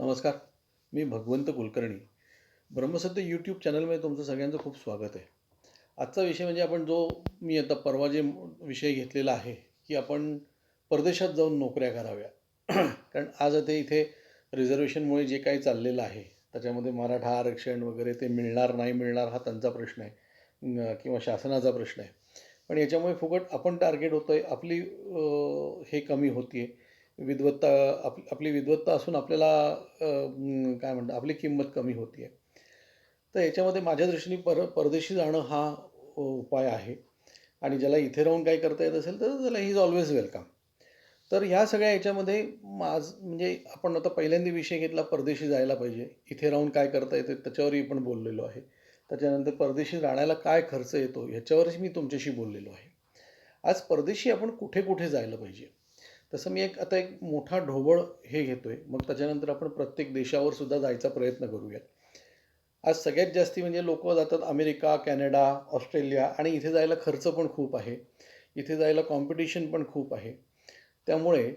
नमस्कार मी भगवंत कुलकर्णी. ब्रह्मसत्य यूट्यूब चॅनलमध्ये तुमचं सगळ्यांचं खूप स्वागत आहे. आजचा विषय म्हणजे आपण जो मी आता परवा जे विषय घेतलेला आहे की आपण परदेशात जाऊन नोकऱ्या कराव्या. कारण आज आता इथे रिझर्वेशनमुळे जे काही चाललेलं आहे त्याच्यामध्ये मराठा आरक्षण वगैरे ते मिळणार नाही मिळणार हा त्यांचा प्रश्न आहे किंवा शासनाचा प्रश्न आहे. पण याच्यामुळे फुकट आपण टार्गेट होतो आहे आपली हे कमी होती आहे विद्वत्ता आप आपली विद्वत्ता असून आपल्याला काय म्हणतात आपली किंमत कमी होती आहे तर याच्यामध्ये माझ्या दृष्टीने पर परदेशी जाणं हा उपाय आहे. आणि ज्याला इथे राहून काय करता येत असेल तर त्याला ही इज ऑलवेज वेलकम तर ह्या सगळ्या याच्यामध्ये माझ म्हणजे आपण आता पहिल्यांदा विषय घेतला परदेशी जायला पाहिजे. इथे राहून काय करता येते त्याच्यावरही पण बोललेलो आहे. त्याच्यानंतर परदेशी राहण्याला काय खर्च येतो ह्याच्यावरच मी तुमच्याशी बोललेलो आहे. आज परदेशी आपण कुठे कुठे जायला पाहिजे? तसं मी एक आता एक मोठा ढोबळ हे घेतोय. मग त्याच्यानंतर आपण प्रत्येक देशावर सुद्धा जायचा प्रयत्न करूयात. आज सगळ्यात जास्ती म्हणजे लोक जातात अमेरिका कॅनडा ऑस्ट्रेलिया आणि इथे जायला खर्च पण खूप आहे. इथे जायला कॉम्पिटिशन पण खूप आहे. त्यामुळे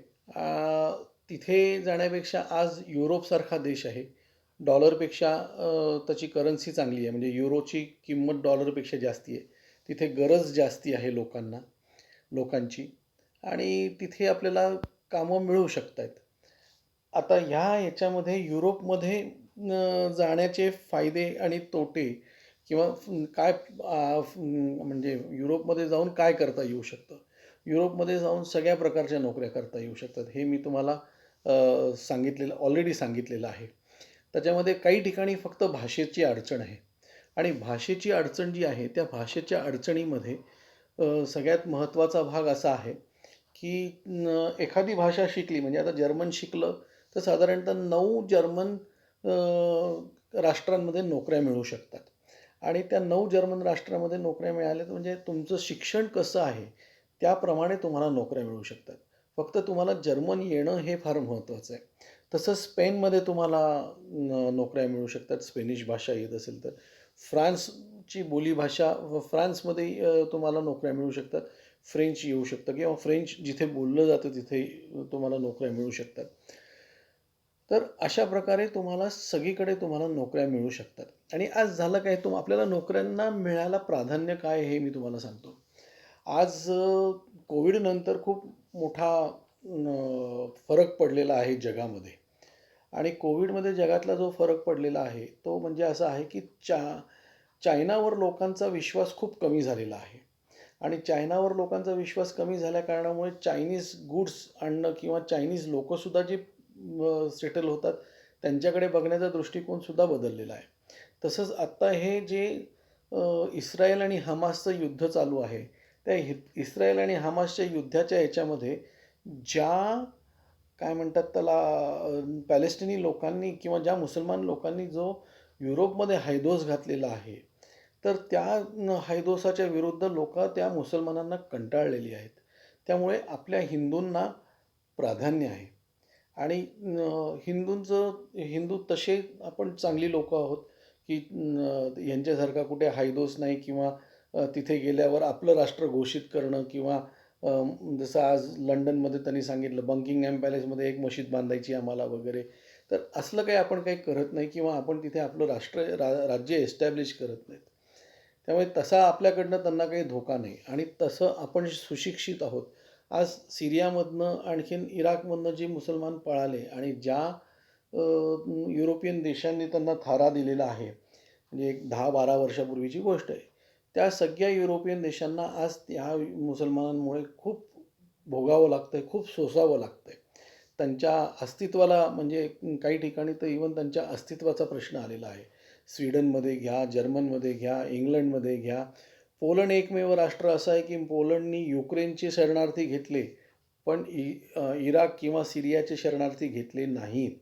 तिथे जाण्यापेक्षा आज युरोपसारखा देश आहे. डॉलरपेक्षा त्याची करन्सी चांगली आहे. म्हणजे युरोची किंमत डॉलरपेक्षा जास्ती आहे. तिथे गरज जास्ती आहे लोकांना लोकांची. आणि तिथे आपल्याला कामं मिळू शकत आहेत आता ह्या ह्याच्यामध्ये युरोपमध्ये जाण्याचे फायदे आणि तोटे किंवा काय म्हणजे युरोपमध्ये जाऊन काय करता येऊ शकतं? युरोपमध्ये जाऊन सगळ्या प्रकारच्या नोकऱ्या करता येऊ शकतात हे मी तुम्हाला सांगितलेलं ऑलरेडी सांगितलेलं आहे. त्याच्यामध्ये काही ठिकाणी फक्त भाषेची अडचण आहे. आणि भाषेची अडचण जी आहे त्या भाषेच्या अडचणीमध्ये सगळ्यात महत्त्वाचा भाग असा आहे की एखादी भाषा शिकली म्हणजे आता जर्मन शिकलं तर साधारणतः नऊ जर्मन राष्ट्रांमध्ये नोकऱ्या मिळू शकतात. आणि त्या नऊ जर्मन राष्ट्रामध्ये नोकऱ्या मिळाल्या तर म्हणजे तुमचं शिक्षण कसं आहे त्याप्रमाणे तुम्हाला नोकऱ्या मिळू शकतात. फक्त तुम्हाला जर्मन येणं हे फार महत्त्वाचं आहे. तसंच स्पेनमध्ये तुम्हाला नोकऱ्या मिळू शकतात. स्पेनिश भाषा येत असेल तर. फ्रान्सची बोलीभाषा व फ्रान्समध्ये तुम्हाला नोकऱ्या मिळू शकतात. फ्रेंच येऊ शकतं किंवा फ्रेंच जिथे बोललं जातं तिथे तुम्हाला नोकऱ्या मिळू शकतात. तर अशा प्रकारे तुम्हाला सगळीकडे तुम्हाला नोकऱ्या मिळू शकतात. आणि आज झालं काय? तुम आपल्याला नोकऱ्यांना मिळायला प्राधान्य काय हे मी तुम्हाला सांगतो. आज कोविडनंतर खूप मोठा फरक पडलेला आहे जगामध्ये. आणि कोविडमध्ये जगातला जो फरक पडलेला आहे तो म्हणजे असा आहे की चा चायनावर लोकांचा विश्वास खूप कमी झालेला आहे. आणि चायनावर लोकांचा विश्वास कमी झाल्या कारणामुळे चायनीज गुड्स आणणं किंवा चायनीज लोकंसुद्धा जे सेटल होतात त्यांच्याकडे बघण्याचा दृष्टिकोनसुद्धा बदललेला आहे. तसंच आत्ता हे जे इस्रायल आणि हमासचं युद्ध चालू आहे त्या हि इस्रायल आणि हमासच्या युद्धाच्या याच्यामध्ये ज्या काय म्हणतात त्याला पॅलेस्टिनी लोकांनी किंवा ज्या मुसलमान लोकांनी जो युरोपमध्ये हैदोस घातलेला आहे तर त्या हैदोसाच्या विरुद्ध लोक त्या मुसलमानांना कंटाळलेली आहेत. त्यामुळे आपल्या हिंदूंना प्राधान्य आहे. आणि हिंदूंचं हिंदू तसे आपण चांगली लोक आहोत की यांच्यासारखा कुठे हायदोस नाही किंवा तिथे गेल्यावर आपलं राष्ट्र घोषित करणं किंवा जसं आज लंडनमध्ये त्यांनी सांगितलं बंकिंगहॅम पॅलेसमध्ये एक मशीद बांधायची आम्हाला वगैरे. तर असलं काही आपण काही करत नाही किंवा आपण तिथे आपलं राष्ट्र रा राज्य एस्टॅब्लिश करत नाहीत. त्यामुळे तसा आपल्याकडनं त्यांना काही धोका नाही. आणि तसं आपण सुशिक्षित आहोत. आज सिरियामधनं आणखीन इराकमधनं जे मुसलमान पळाले आणि ज्या युरोपियन देशांनी त्यांना थारा दिलेला आहे म्हणजे एक दहा बारा वर्षापूर्वीची गोष्ट आहे. त्या सगळ्या युरोपियन देशांना आज त्या मुसलमानांमुळे खूप भोगावं लागतं आहे खूप सोसावं लागतं आहे त्यांच्या अस्तित्वाला म्हणजे काही ठिकाणी तर इवन त्यांच्या अस्तित्वाचा प्रश्न आलेला आहे. स्वीडनमध्ये घ्या जर्मनमध्ये घ्या इंग्लंडमध्ये घ्या. पोलंड एकमेव राष्ट्र असं आहे की पोलंडनी युक्रेनचे शरणार्थी घेतले पण इ इराक किंवा सिरियाचे शरणार्थी घेतले नाहीत.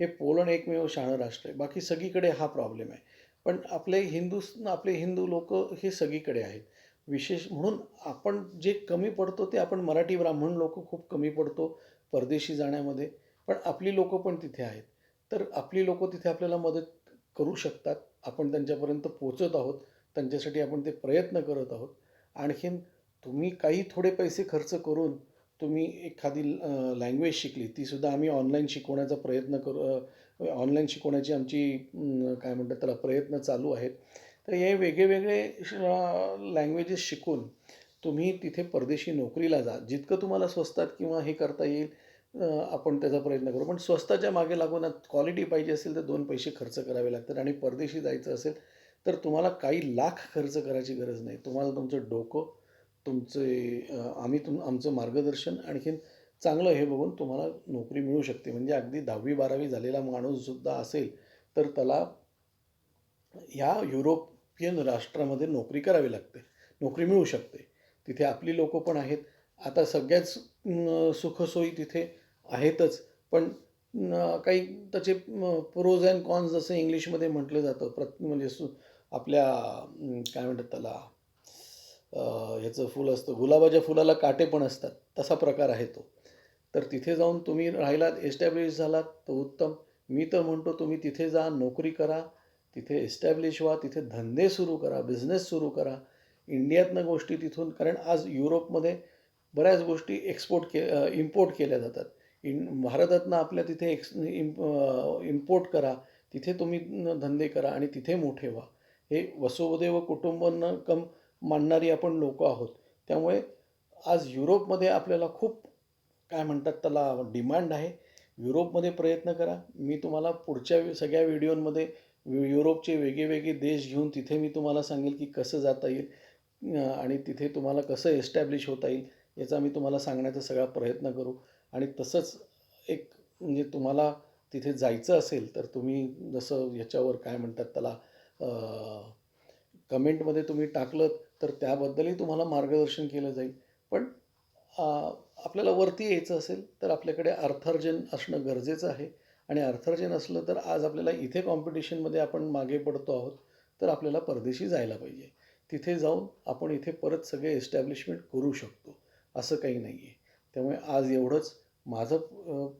हे पोलंड एकमेव शहाणं राष्ट्र आहे. बाकी सगळीकडे हा प्रॉब्लेम आहे. पण आपले हिंदू आपले हिंदू लोक हे सगळीकडे आहेत. विशेष म्हणून आपण जे कमी पडतो ते आपण मराठी ब्राह्मण लोक खूप कमी पडतो परदेशी जाण्यामध्ये. पण आपली लोकं पण तिथे आहेत. तर आपली लोकं तिथे आपल्याला मदत करू शकतात. आपण त्यांच्यापर्यंत पोचत आहोत. त्यांच्यासाठी आपण ते प्रयत्न करत आहोत. आणखीन तुम्ही काही थोडे पैसे खर्च करून तुम्ही एखादी लँग्वेज शिकली तीसुद्धा आम्ही ऑनलाईन शिकवण्याचा प्रयत्न करू ऑनलाईन शिकवण्याची आमची काय म्हणतात त्याला प्रयत्न चालू आहेत. तर हे वेगळे वेगळे लँग्वेजेस शिकून तुम्ही तिथे परदेशी नोकरीला जा. जितकं तुम्हाला स्वस्तात किंवा हे करता येईल आपण त्याचा प्रयत्न करू. पण स्वस्ताच्या मागे लागून क्वालिटी पाहिजे असेल तर दोन पैसे खर्च करावे लागतात आणि परदेशी जायचं असेल तर तुम्हाला काही लाख खर्च करायची गरज नाही. तुम्हाला तुमचं डोकं तुमचे आम्ही तुम आमचं मार्गदर्शन आणखीन चांगलं हे बघून तुम्हाला नोकरी मिळू शकते. म्हणजे अगदी दहावी बारावी झालेला माणूससुद्धा असेल तर त्याला ह्या युरोपियन राष्ट्रामध्ये नोकरी करावी लागते. नोकरी मिळू शकते. तिथे आपली लोकं पण आहेत. आता सगळ्याच सुखसोयी तिथे आहेतच. पण काही त्याचे प्रोज अँड कॉन्स जसं इंग्लिशमध्ये म्हटलं जातं प्रत म्हणजे सु आपल्या काय म्हणतात त्याला ह्याचं फुल असतं गुलाबाच्या फुलाला काटे पण असतात तसा प्रकार आहे तो. तर तिथे जाऊन तुम्ही राहिलात एस्टॅब्लिश झालात तर उत्तम. मी तर म्हणतो तुम्ही तिथे जा नोकरी करा तिथे एस्टॅब्लिश व्हा तिथे धंदे सुरू करा बिझनेस सुरू करा. इंडियातनं गोष्टी तिथून कारण आज युरोपमध्ये बऱ्याच गोष्टी एक्सपोर्ट के इम्पोर्ट केल्या जातात. इन भारतातनं आपल्या तिथे एक्स इम्प इम्पोर्ट करा तिथे तुम्ही धंदे करा आणि तिथे मोठे व्हा. हे वसुदेव कुटुंबकम मानणारी आपण लोक आहोत. त्यामुळे आज युरोपमध्ये आपल्याला खूप काय म्हणतात त्याला डिमांड आहे. युरोपमध्ये प्रयत्न करा. मी तुम्हाला पुढच्या सगळ्या व्हिडिओमध्ये युरोपचे वेगळे वेगळे देश घेऊन तिथे मी तुम्हाला सांगेल की कसं जाता येईल आणि तिथे तुम्हाला कसं एस्टॅब्लिश होता येईल याचा मी तुम्हाला सांगण्याचा सगळा प्रयत्न करू. आणि तसंच एक म्हणजे तुम्हाला तिथे जायचं असेल तर तुम्ही जसं याच्यावर काय म्हणतात त्याला कमेंटमध्ये तुम्ही टाकलं तर त्याबद्दलही तुम्हाला मार्गदर्शन केलं जाईल. पण आपल्याला वरती यायचं असेल तर आपल्याकडे अर्थार्जन असणं गरजेचं आहे. आणि अर्थार्जन असलं तर आज आपल्याला इथे कॉम्पिटिशनमध्ये आपण मागे पडतो आहोत तर आपल्याला परदेशी जायला पाहिजे. तिथे जाऊन आपण इथे परत सगळे एस्टॅब्लिशमेंट करू शकतो असं काही नाही आहे त्यामुळे आज एवढंच. माझं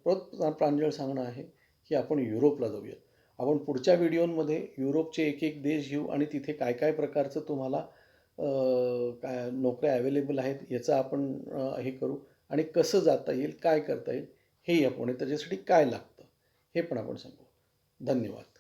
परत प्रांजळ सांगणं आहे की आपण युरोपला जाऊयात आपण पुढच्या व्हिडिओमध्ये युरोपचे एक एक देश घेऊ आणि तिथे काय काय प्रकारचं तुम्हाला काय नोकऱ्या अवेलेबल आहेत याचं आपण हे करू आणि कसं जाता येईल काय करता येईल हेही आपण त्याच्यासाठी काय लागतं हे पण आपण सांगू. धन्यवाद.